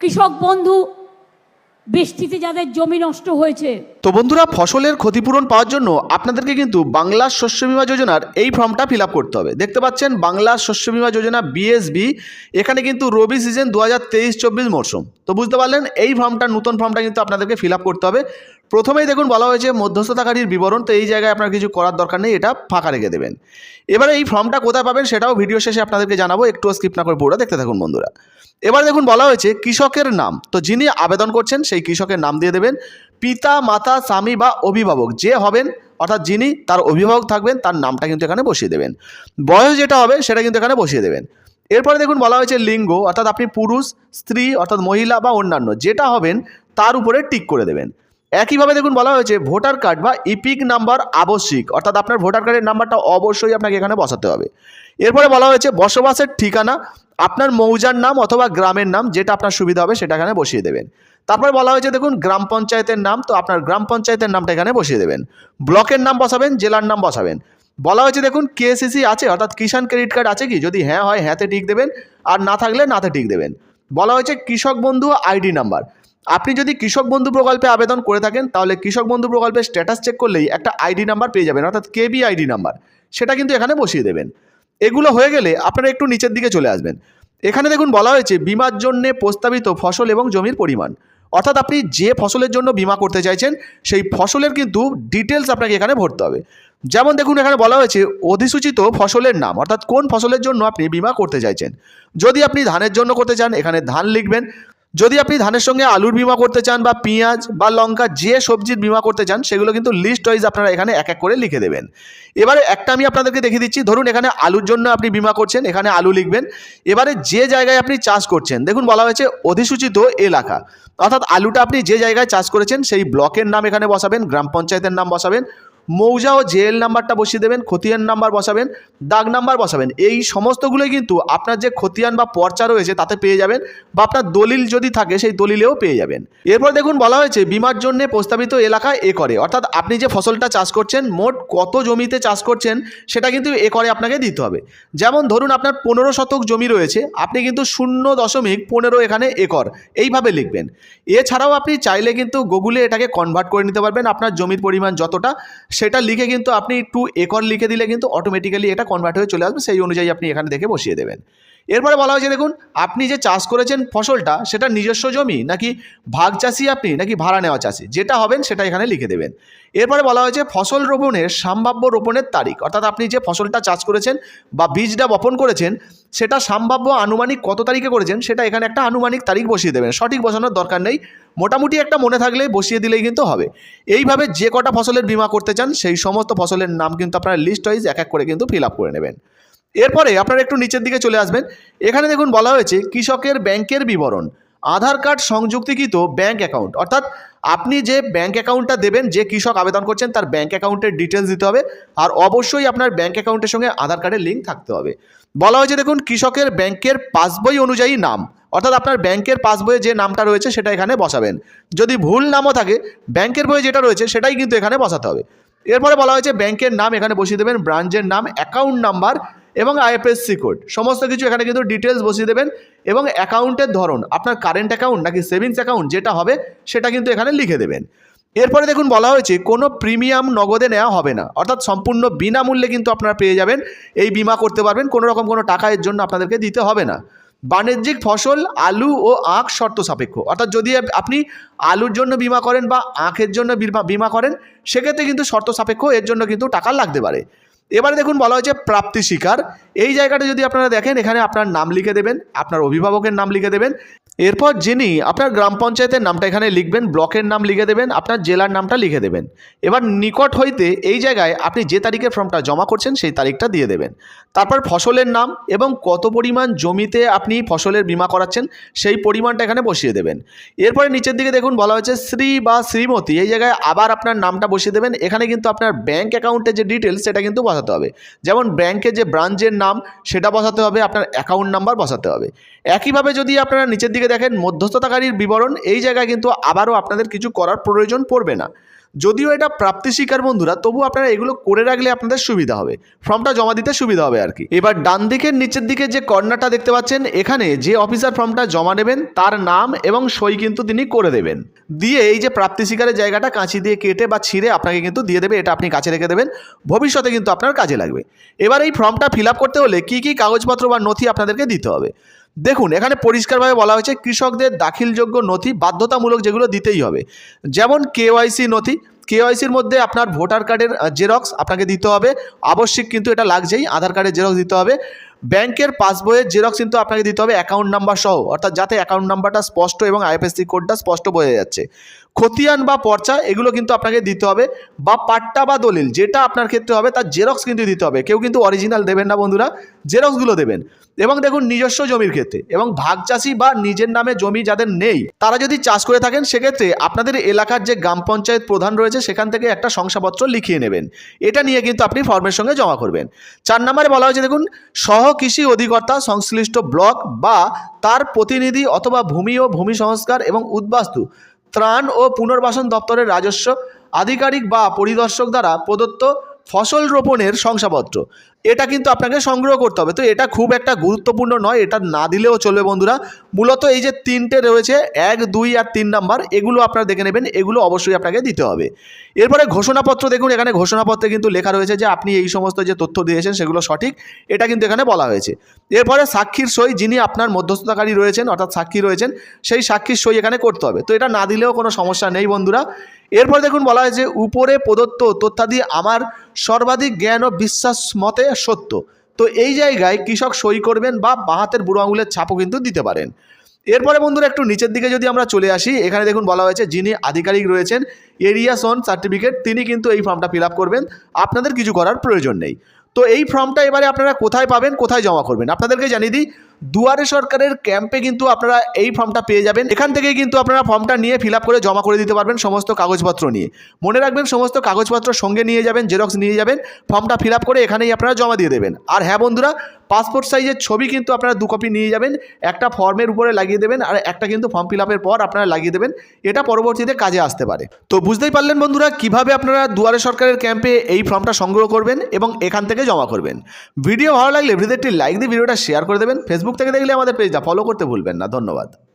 কৃষক বন্ধু, বৃষ্টিতে যাদের জমি নষ্ট হয়েছে। তো বন্ধুরা, ফসলের ক্ষতিপূরণ পাওয়ার জন্য আপনাদেরকে কিন্তু বাংলা শস্য বিমা যোজনার এই ফর্মটা ফিল আপ করতে হবে। দেখতে পাচ্ছেন, বাংলা শস্য বিমা যোজনা বিএসবি এখানে কিন্তু রবি সিজন দু হাজার তেইশ চব্বিশ মরশুম। তো বুঝতে পারলেন, এই ফর্মটা, নতুন ফর্মটা কিন্তু আপনাদেরকে ফিল আপ করতে হবে। প্রথমেই দেখুন, বলা হয়েছে মধ্যস্থতাকারীর বিবরণ, তো এই জায়গায় আপনার কিছু করার দরকার নেই, এটা ফাঁকা রেখে দেবেন। এবারে এই ফর্মটা কোথায় পাবেন সেটাও ভিডিও শেষে আপনাদেরকে জানাব একটু স্কিপ না করে পুরোটা দেখতে থাকুন বন্ধুরা। এবার দেখুন বলা হয়েছে কৃষকের নাম। তো যিনি আবেদন করছেন সেই কৃষকের নাম দিয়ে দেবেন। পিতা, মাতা, স্বামী বা অভিভাবক যে হবেন, অর্থাৎ যিনি তার অভিভাবক থাকবেন, তার নামটা কিন্তু এখানে বসিয়ে দেবেন। বয়স যেটা হবে সেটা কিন্তু এখানে বসিয়ে দেবেন। এরপরে দেখুন বলা হয়েছে লিঙ্গ, অর্থাৎ আপনি পুরুষ, স্ত্রী, অর্থাৎ মহিলা বা অন্যান্য, যেটা হবেন তার উপরে টিক করে দেবেন। একইভাবে দেখুন বলা হয়েছে ভোটার কার্ড বা ইপিক নাম্বার আবশ্যিক। অর্থাৎ আপনার ভোটার কার্ডের নাম্বারটা অবশ্যই আপনাকে এখানে বসাতে হবে। এরপরে বলা হয়েছে বসবাসের ঠিকানা, আপনার মৌজার নাম অথবা গ্রামের নাম, যেটা আপনার সুবিধা হবে সেটা এখানে বসিয়ে দেবেন। তারপরে বলা হয়েছে দেখুন গ্রাম পঞ্চায়েতের নাম, তো আপনার গ্রাম পঞ্চায়েতের নামটা এখানে বসিয়ে দেবেন। ব্লকের নাম বসাবেন, জেলার নাম বসাবেন। বলা হয়েছে দেখুন কেএসিসি আছে, অর্থাৎ কিষাণ ক্রেডিট কার্ড আছে কি? যদি হ্যাঁ হয়, হ্যাঁতে টিক দেবেন, আর না থাকলে নাতে টিক দেবেন। বলা হয়েছে কৃষক বন্ধু আইডি নাম্বার। আপনি যদি কৃষক বন্ধু প্রকল্পে আবেদন করে থাকেন, তাহলে কৃষক বন্ধু প্রকল্পের স্ট্যাটাস চেক করলেই একটা আইডি নাম্বার পেয়ে যাবেন, অর্থাৎ কেবি আইডি নাম্বার সেটা কিন্তু এখানে বসিয়ে দেবেন। এগুলো হয়ে গেলে আপনারা একটু নিচের দিকে চলে আসবেন। এখানে দেখুন বলা হয়েছে, বিমার জন্য প্রস্তাবিত ফসল এবং জমির পরিমাণ। অর্থাৎ আপনি যে ফসলের জন্য বিমা করতে চাইছেন, সেই ফসলের কিন্তু ডিটেলস আপনাকে এখানে ভরতে হবে। যেমন দেখুন এখানে বলা হয়েছে, অধিসূচিত ফসলের নাম, অর্থাৎ কোন ফসলের জন্য আপনি বিমা করতে চাইছেন। যদি আপনি ধানের জন্য করতে চান, এখানে ধান লিখবেন যদি আপনি ধানের সঙ্গে আলুর বিমা করতে চান বা পেঁয়াজ বা লঙ্কা, যে সবজির বিমা করতে চান, সেগুলো কিন্তু লিস্ট ওয়াইজ আপনারা এখানে এক এক করে লিখে দেবেন। এবারে একটা আমি আপনাদেরকে দেখিয়ে দিচ্ছি। ধরুন এখানে আলুর জন্য আপনি বিমা করছেন, এখানে আলু লিখবেন। এবারে যে জায়গায় আপনি চাষ করছেন, দেখুন বলা হয়েছে অধিসূচিত এলাকা। অর্থাৎ আলুটা আপনি যে জায়গায় চাষ করেছেন, সেই ব্লকের নাম এখানে বসাবেন, গ্রাম পঞ্চায়েতের নাম বসাবেন। মৌজা ও জেএল নাম্বারটা বসিয়ে দেবেন, খতিয়ান নাম্বার বসাবেন, দাগ নাম্বার বসাবেন। এই সমস্তগুলোই কিন্তু আপনার যে খতিয়ান বা পর্চা রয়েছে তাতে পেয়ে যাবেন বা আপনার দলিল যদি থাকে সেই দলিলেও পেয়ে যাবেন। এরপর দেখুন বলা হয়েছে, বিমার জন্য প্রস্তাবিত এলাকা একরে। অর্থাৎ আপনি যে ফসলটা চাষ করছেন, মোট কত জমিতে চাষ করছেন সেটা কিন্তু একরে আপনাকে দিতে হবে। যেমন ধরুন আপনার পনেরো শতক জমি রয়েছে, আপনি কিন্তু শূন্য দশমিক পনেরো এখানে একর, এইভাবে লিখবেন। এছাড়াও আপনি চাইলে কিন্তু গুগলে এটাকে কনভার্ট করে নিতে পারবেন, আপনার জমির পরিমাণ যতটা সেটা লিখে কিন্তু আপনি টু একর লিখে দিলে কিন্তু অটোমেটিক্যালি এটা কনভার্ট হয়ে চলে আসবে। সেই অনুযায়ী আপনি এখানে দেখে বসিয়ে দেবেন। এরপরে বলা হয়েছে, দেখুন, আপনি যে চাষ করেছেন ফসলটা, সেটা নিজস্ব জমি, নাকি ভাগ চাষি আপনি, নাকি ভাড়া নেওয়া চাষি? যেটা হবেন, সেটা এখানে লিখে দেবেন। এরপরে বলা হয়েছে, ফসল রোপণের সম্ভাব্য রোপণের তারিখ। অর্থাৎ আপনি যে ফসলটা চাষ করেছেন বা বীজটা বপন করেছেন, সেটা সম্ভাব্য আনুমানিক কত তারিখে করেছেন, সেটা এখানে একটা আনুমানিক তারিখ বসিয়ে দেবেন। সঠিক বসানোর দরকার নেই। মোটামুটি একটা মনে থাকলে বসিয়ে দিলেই কিন্তু হবে। এইভাবে যে কটা ফসলের বীমা করতে চান, সেই সমস্ত ফসলের নাম কিন্তু আপনারা লিস্ট ওয়াইজ এক এক করে কিন্তু ফিল আপ করে নেবেন। এরপরে আপনারা একটু নিচের দিকে চলে আসবেন। এখানে দেখুন বলা হয়েছে, কৃষকের ব্যাংকের বিবরণ, আধার কার্ড সংযুক্তিকৃত ব্যাংক অ্যাকাউন্ট। অর্থাৎ আপনি যে ব্যাংক অ্যাকাউন্টটা দেবেন, যে কৃষক আবেদন করছেন, তার ব্যাংক অ্যাকাউন্টের ডিটেলস দিতে হবে আর অবশ্যই আপনার ব্যাংক অ্যাকাউন্টের সঙ্গে আধার কার্ডের লিঙ্ক থাকতে হবে। বলা হয়েছে, দেখুন, কৃষকের ব্যাংকের পাসবই অনুযায়ী নাম, অর্থাৎ আপনার ব্যাংকের পাসবইয়ে যে নামটা রয়েছে, সেটা এখানে বসাবেন। যদি ভুল নামও থাকে, ব্যাংকের বইয়ে যেটা রয়েছে, সেটাই কিন্তু এখানে বসাতে হবে। এরপরে বলা হয়েছে, ব্যাংকের নাম এখানে বসিয়ে দেবেন, ব্রাঞ্চের নাম, অ্যাকাউন্ট নাম্বার এবং আইএফএসসি কোড সমস্ত কিছু এখানে কিন্তু ডিটেলস বসিয়ে দেবেন। এবং অ্যাকাউন্টের ধরন, আপনার কারেন্ট অ্যাকাউন্ট নাকি সেভিংস অ্যাকাউন্ট যেটা হবে, সেটা কিন্তু এখানে লিখে দেবেন। এরপরে দেখুন বলা হয়েছে, কোনো প্রিমিয়াম নগদে নেওয়া হবে না। অর্থাৎ সম্পূর্ণ বিনামূল্যে কিন্তু আপনারা পেয়ে যাবেন। এই বিমা করতে পারবেন, কোনো রকম কোনো টাকা এর জন্য আপনাদেরকে দিতে হবে না। বাণিজ্যিক ফসল, আলু ও আখ শর্ত সাপেক্ষ। অর্থাৎ যদি আপনি আলুর জন্য বিমা করেন বা আখের জন্য বিমা করেন, সেক্ষেত্রে কিন্তু শর্ত সাপেক্ষ, এর জন্য কিন্তু টাকা লাগতে পারে। এবারে দেখুন বলা হয়েছে প্রাপ্তি শিকার। এই জায়গাটা যদি আপনারা দেখেন, এখানে আপনার নাম লিখে দেবেন, আপনার অভিভাবকের নাম লিখে দেবেন। এরপর যিনি আপনার গ্রাম পঞ্চায়েতের নামটা এখানে লিখবেন, ব্লকের নাম লিখে দেবেন, আপনার জেলার নামটা লিখে দেবেন। এবার নিকট হইতে এই জায়গায় আপনি যে তারিখে ফর্মটা জমা করছেন সেই তারিখটা দিয়ে দেবেন। তারপর ফসলের নাম এবং কত পরিমাণ জমিতে আপনি ফসলের বীমা করাচ্ছেন সেই পরিমাণটা এখানে বসিয়ে দেবেন। এরপরে নিচের দিকে দেখুন বলা হয়েছে শ্রী বা শ্রীমতী, এই জায়গায় আবার আপনার নামটা বসিয়ে দেবেন। এখানে কিন্তু আপনার ব্যাঙ্ক অ্যাকাউন্টের যে ডিটেলস সেটা কিন্তু বসাতে হবে। যেমন ব্যাংকের যে ব্রাঞ্চের নাম সেটা বসাতে হবে, আপনার অ্যাকাউন্ট নাম্বার বসাতে হবে। একইভাবে যদি আপনারা নিচের দিকে দেখেন, মধ্যস্থতাকারীর বিবরণ এই জায়গায় কিন্তু আবারও আপনাদের কিছু করার প্রয়োজন পড়বে না। যদিও এটা প্রাপ্তি শিকার বন্ধুরা, তবু আপনারা এগুলো করে রাখলে আপনাদের সুবিধা হবে। ফর্মটা জমা দিতে সুবিধা হবে আর কি। এবার ডান দিকের নিচের দিকে যে কর্নারটা দেখতে পাচ্ছেন, এখানে যে অফিসার ফর্মটা জমা নেবেন তার নাম এবং সই কিন্তু তিনি করে দেবেন। দিয়ে এই যে প্রাপ্তি শিকারের জায়গাটা কাঁচি দিয়ে কেটে বা ছিঁড়ে আপনাকে কিন্তু দিয়ে দেবে, এটা আপনি কাছে রেখে দেবেন। ভবিষ্যতে কিন্তু আপনার কাজে লাগবে। এবার এই ফর্মটা ফিল করতে হলে কী কী কাগজপত্র বা নথি আপনাদেরকে দিতে হবে। দেখুন, এখানে পরিষ্কারভাবে বলা হয়েছে কৃষকদের দাখিলযোগ্য নথি বাধ্যতামূলক যেগুলো দিতেই হবে। যেমন কেওয়াইসি নথি কেওয়াইসির মধ্যে আপনার ভোটার কার্ডের জেরক্স আপনাকে দিতে হবে। আবশ্যিক কিন্তু এটা লাগছেই, আধার কার্ডের জেরক্স দিতে হবে। ব্যাংকের পাসবইয়ের জেরক্স কিন্তু আপনাকে দিতে হবে, অ্যাকাউন্ট নাম্বার সহ, অর্থাৎ যাতে অ্যাকাউন্ট নাম্বারটা স্পষ্ট এবং আইএফএসসি কোডটা স্পষ্ট বোঝা যাচ্ছে। খতিয়ান বা পর্চা, এগুলো কিন্তু আপনাকে দিতে হবে। বা পাট্টা বা দলিল, যেটা আপনার ক্ষেত্রে হবে, তার জেরক্স কিন্তু দিতে হবে। কেউ কিন্তু অরিজিনাল দেবেন না বন্ধুরা, জেরক্সগুলো দেবেন। এবং দেখুন, নিজস্ব জমির ক্ষেত্রে, এবং ভাগ চাষি বা নিজের নামে জমি যাদের নেই, তারা যদি চাষ করে থাকেন, সেক্ষেত্রে আপনাদের এলাকার যে গ্রাম পঞ্চায়েত প্রধান রয়েছে, সেখান থেকে একটা শংসাপত্র লিখিয়ে নেবেন। এটা নিয়ে কিন্তু আপনি ফর্মের সঙ্গে জমা করবেন। চার নম্বরে বলা হয়েছে, দেখুন সহ কৃষি অধিকর্তা, সংশ্লিষ্ট ব্লক বা তার প্রতিনিধি অথবা ভূমি ও ভূমি সংস্কার এবং উদ্বাস্তু। ত্রাণ ও পুনর্বাসন দপ্তরের রাজস্ব আধিকারিক বা পরিদর্শক দ্বারা প্রদত্ত ফসল রোপণের শংসাপত্র। এটা কিন্তু আপনাকে সংগ্রহ করতে হবে। তো এটা খুব একটা গুরুত্বপূর্ণ নয়, এটা না দিলেও চলবে বন্ধুরা। মূলত এই যে তিনটে রয়েছে, এক, দুই আর তিন নাম্বার, এগুলো আপনারা দেখে নেবেন, এগুলো অবশ্যই আপনাকে দিতে হবে। এরপরে ঘোষণাপত্র দেখুন, এখানে ঘোষণাপত্রে কিন্তু লেখা রয়েছে যে আপনি এই সমস্ত যে তথ্য দিয়েছেন সেগুলো সঠিক, এটা কিন্তু এখানে বলা হয়েছে। এরপরে সাক্ষীর সই, যিনি আপনার মধ্যস্থতাকারী রয়েছেন, অর্থাৎ সাক্ষী রয়েছেন, সেই সাক্ষীর সই এখানে করতে হবে। তো এটা না দিলেও কোনো সমস্যা নেই বন্ধুরা। এরপর দেখুন বলা হয়েছে, উপরে প্রদত্ত তথ্যাদি আমার সর্বাধিক জ্ঞান ও বিশ্বাস মতে সত্য। তো এই জায়গায় কৃষক সই করবেন বা বাহাতের বুড়ো আঙুলের ছাপও কিন্তু দিতে পারেন। এরপরে বন্ধুরা একটু নিচের দিকে যদি আমরা চলে আসি, এখানে দেখুন বলা হয়েছে যিনি আধিকারিক রয়েছেন, এরিয়া সন সার্টিফিকেট, তিনি কিন্তু এই ফর্মটা ফিল করবেন। আপনাদের কিছু করার প্রয়োজন নেই। তো এই ফর্মটা এবারে আপনারা কোথায় পাবেন, কোথায় জমা করবেন? আপনাদেরকে জানিয়ে দিই দুয়ারে সরকারের ক্যাম্পে কিন্তু আপনারা এই ফর্মটা পেয়ে যাবেন। এখান থেকেই কিন্তু আপনারা ফর্মটা নিয়ে ফিল করে জমা করে দিতে পারবেন সমস্ত কাগজপত্র নিয়ে। মনে রাখবেন, সমস্ত কাগজপত্র সঙ্গে নিয়ে যাবেন, জেরক্স নিয়ে যাবেন, ফর্মটা ফিল করে এখানেই আপনারা জমা দিয়ে দেবেন। আর হ্যাঁ বন্ধুরা, পাসপোর্ট সাইজের ছবি কিন্তু আপনারা দু কপি নিয়ে যাবেন, একটা ফর্মের উপরে লাগিয়ে দেবেন আর একটা কিন্তু ফর্ম ফিল পর আপনারা লাগিয়ে দেবেন। এটা পরবর্তীতে কাজে আসতে পারে। তো বুঝতেই পারলেন বন্ধুরা, কীভাবে আপনারা দুয়ারে সরকারের ক্যাম্পে এই ফর্মটা সংগ্রহ করবেন এবং এখান থেকে জমা করবেন। ভিডিও ভালো লাগলে ভিডিওতে একটি লাইক দিয়ে ভিডিওটা শেয়ার করে দেবেন। ফেসবুক থেকে দেখলে আমাদের পেজটা ফলো করতে ভুলবেন না। ধন্যবাদ।